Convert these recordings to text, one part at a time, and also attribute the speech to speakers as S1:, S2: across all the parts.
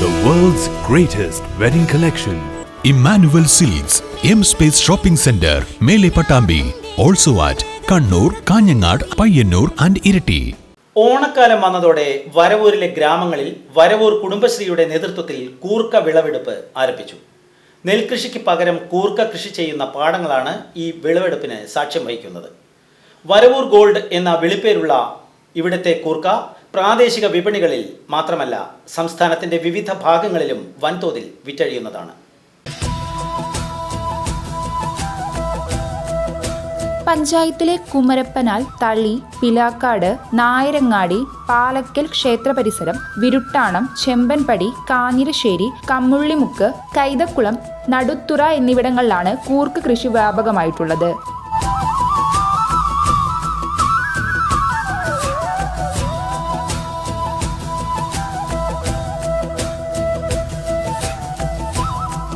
S1: greatest wedding collection.
S2: Immanuel Seeds, M Space Shopping Center, Mele Patambi. Also at Kannur Kanhangad Payyanur and Iritty
S3: ഓണക്കാലം വന്നതോടെ വരവൂരിലെ ഗ്രാമങ്ങളിൽ വരവൂർ കുടുംബശ്രീയുടെ നേതൃത്വത്തിൽ കൂർക്ക വിളവെടുപ്പ് ആരംഭിച്ചു നെൽകൃഷിക്ക് പകരം കൂർക്ക കൃഷി ചെയ്യുന്ന പാടങ്ങളാണ് ഈ വിളവെടുപ്പിന് സാക്ഷ്യം വഹിക്കുന്നത് വരവൂർ ഗോൾഡ് എന്ന വിളിപ്പേരുള്ള ഇവിടുത്തെ കൂർക്ക പ്രാദേശിക വിപണികളിൽ മാത്രമല്ല സംസ്ഥാനത്തിന്റെ വിവിധ ഭാഗങ്ങളിലും വൻതോതിൽ വിറ്റഴിയുന്നതാണ്.
S4: പഞ്ചായത്തിലെ കുമരപ്പനാൽ തളി പിലാക്കാട് നായരങ്ങാടി പാലക്കൽ ക്ഷേത്രപരിസരം വിരുട്ടാണം ചെമ്പൻപടി കാഞ്ഞിരശ്ശേരി കമ്മുള്ളിമുക്ക് കൈതക്കുളം നടുത്തുറ എന്നിവിടങ്ങളിലാണ് കൂർക്ക് കൃഷി വ്യാപകമായിട്ടുള്ളത്.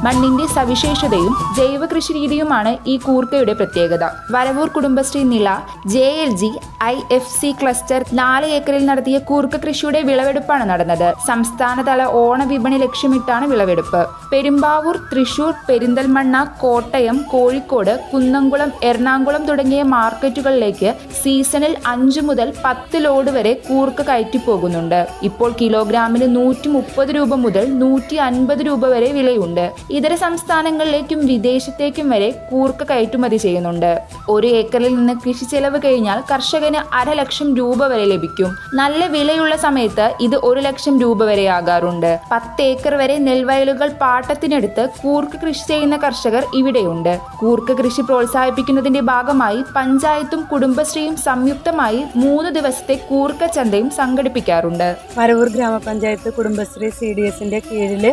S4: മണ്ണിന്റെ സവിശേഷതയും ജൈവ കൃഷി രീതിയുമാണ് ഈ കൂർക്കയുടെ പ്രത്യേകത. വരവൂർ കുടുംബശ്രീ നില J L G I F C cluster നാല് ഏക്കറിൽ നടത്തിയ കൂർക്ക കൃഷിയുടെ വിളവെടുപ്പാണ് നടന്നത്. സംസ്ഥാനതല ഓണ വിപണി ലക്ഷ്യമിട്ടാണ് വിളവെടുപ്പ്. പെരുമ്പാവൂർ തൃശൂർ പെരിന്തൽമണ്ണ കോട്ടയം കോഴിക്കോട് കുന്നംകുളം എറണാകുളം തുടങ്ങിയ മാർക്കറ്റുകളിലേക്ക് സീസണിൽ അഞ്ചു മുതൽ പത്ത് ലോഡ് വരെ കൂർക്ക കയറ്റി പോകുന്നുണ്ട്. ഇപ്പോൾ കിലോഗ്രാമിന് നൂറ്റി മുപ്പത് രൂപ മുതൽ നൂറ്റി അൻപത് രൂപ വരെ വിലയുണ്ട്. ഇതര സംസ്ഥാനങ്ങളിലേക്കും വിദേശത്തേക്കും വരെ കൂർക്ക കയറ്റുമതി ചെയ്യുന്നുണ്ട്. ഒരു ഏക്കറിൽ നിന്ന് കൃഷി ചെലവ് കഴിഞ്ഞാൽ കർഷകന് അര ലക്ഷം രൂപ വരെ ലഭിക്കും. നല്ല വിലയുള്ള സമയത്ത് ഇത് ഒരു ലക്ഷം രൂപ വരെ ആകാറുണ്ട്. പത്ത് ഏക്കർ വരെ നെൽവയലുകൾ പാട്ടത്തിനെടുത്ത് കൂർക്ക കൃഷി ചെയ്യുന്ന കർഷകർ ഇവിടെയുണ്ട്. കൂർക്ക കൃഷി പ്രോത്സാഹിപ്പിക്കുന്നതിന്റെ ഭാഗമായി പഞ്ചായത്തും കുടുംബശ്രീയും സംയുക്തമായി മൂന്ന് ദിവസത്തെ കൂർക്ക ചന്തയും സംഘടിപ്പിക്കാറുണ്ട്.
S5: പരവൂർ ഗ്രാമപഞ്ചായത്ത് കുടുംബശ്രീ സി ഡി എസിന്റെ കീഴിൽ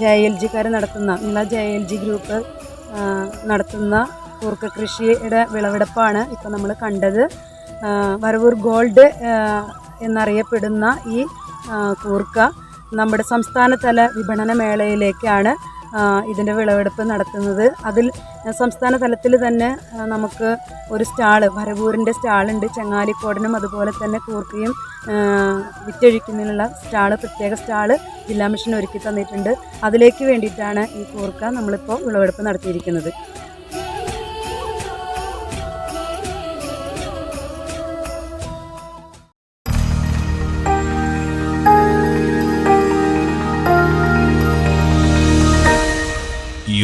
S5: ജെ എൽ ജിക്കാർ നടത്തുന്ന നിങ്ങളെ ജെ എൽ ജി ഗ്രൂപ്പ് നടത്തുന്ന കൂർക്ക കൃഷിയുടെ വിളവെടുപ്പാണ് ഇപ്പോൾ നമ്മൾ കണ്ടത്. വരവൂർ ഗോൾഡ് എന്നറിയപ്പെടുന്ന ഈ കൂർക്ക നമ്മുടെ സംസ്ഥാനതല വിപണന മേളയിലേക്കാണ് ഇതിന്റെ വിളവെടുപ്പ് നടത്തുന്നത്. അതിൽ സംസ്ഥാന തലത്തിൽ തന്നെ നമുക്ക് ഒരു സ്റ്റാൾ വരവൂരിന്റെ സ്റ്റാളുണ്ട് ചങ്ങാലിക്കോടനും അതുപോലെ തന്നെ കൂർക്കയും വിറ്റഴിക്കുന്നതിനുള്ള സ്റ്റാൾ പ്രത്യേക സ്റ്റാൾ ജില്ലാ മിഷൻ ഒരുക്കി തന്നിട്ടുണ്ട്. അതിലേക്ക് വേണ്ടിയിട്ടാണ് ഈ കൂർക്ക നമ്മളിപ്പോൾ വിളവെടുപ്പ് നടത്തിയിരിക്കുന്നത്.